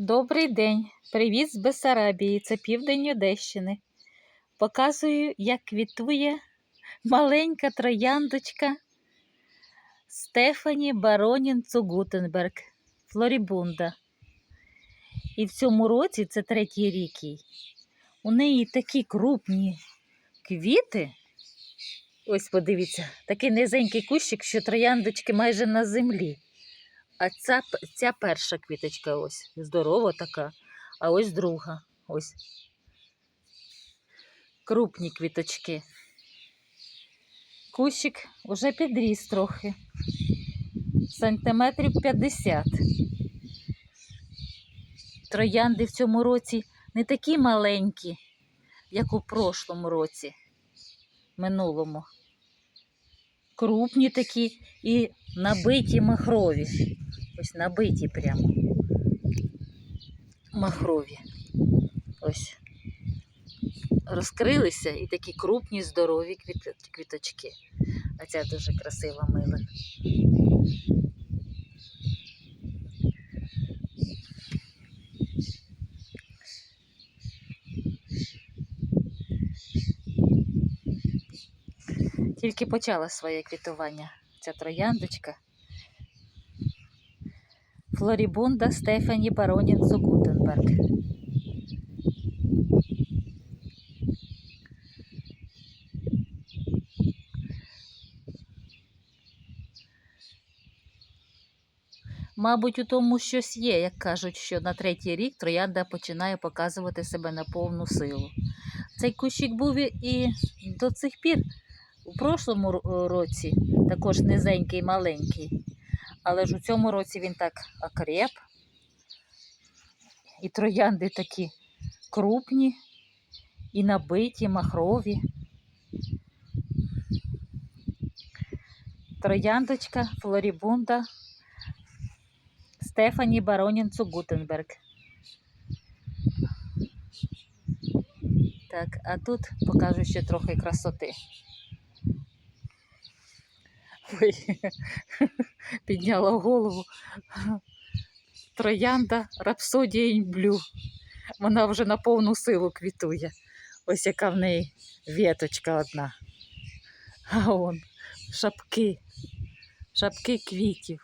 Добрий день! Привіт з Бесарабії, це південь Одещини. Показую, як квітує маленька трояндочка Стефані Баронін Цугутенберг, Флорібунда. І в цьому році, це третій рік у неї такі крупні квіти. Ось подивіться, такий низенький кущик, що трояндочки майже на землі. А ця, ця перша квіточка ось здорова така, а ось друга. Ось. Крупні квіточки. Кущик уже підріс трохи. Сантиметрів 50. Троянди в цьому році не такі маленькі, як у прошлому році, минулому. Крупні такі і набиті махрові. Ось набиті прямо. Махрові. Ось. Розкрилися і такі крупні, здорові квіточки. А ця дуже красива мила. Тільки почала своє квітування ця трояндочка. Флорібунда Стефані Баронін Цугутенберг. Мабуть, у тому щось є, як кажуть, що на третій рік троянда починає показувати себе на повну силу. Цей кущик був і- до цих пір прошлому ро- році також низенький, маленький. Але ж у цьому році він так окреп. І троянди такі крупні, і набиті, махрові. Трояндочка Флорібунда Стефані Баронін Цугутенберг. Так, а тут покажу ще трохи красоти. Ой, підняла голову. Троянда Рапсодія Інблю. Вона вже на повну силу квітує. Ось яка в неї віточка одна. А он шапки, шапки квітів.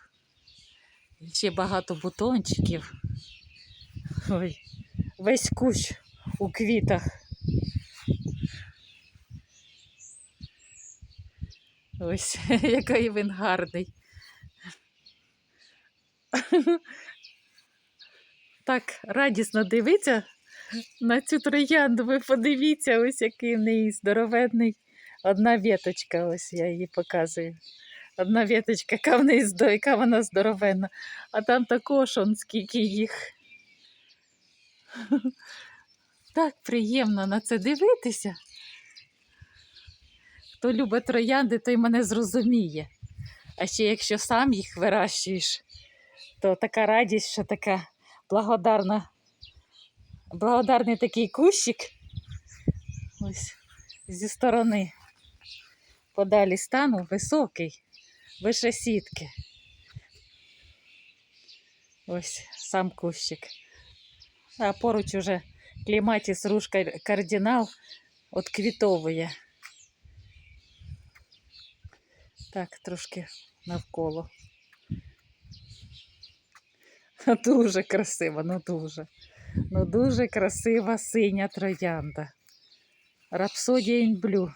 Ще багато бутончиків. Ой, весь кущ у квітах. Ось, який він гарний. Так радісно дивиться на цю троянду. Ви подивіться, ось який в неї здоровенний. Одна віточка, ось я її показую. Одна віточка, яка в неї яка вона здоровенна. А там також он скільки їх. Так приємно на це дивитися. Хто любить троянди, той мене зрозуміє. А ще якщо сам їх вирощуєш, то така радість, що така благодарна, благодарний такий кущик. Ось зі сторони подалі стану високий, вище сітки. Ось сам кущик. А поруч уже кліматіс рушка кардинал отквітовує. Так, трошки навколо. Дуже красива, ну дуже. Ну дуже красива синя троянда. Рапсодія Блю.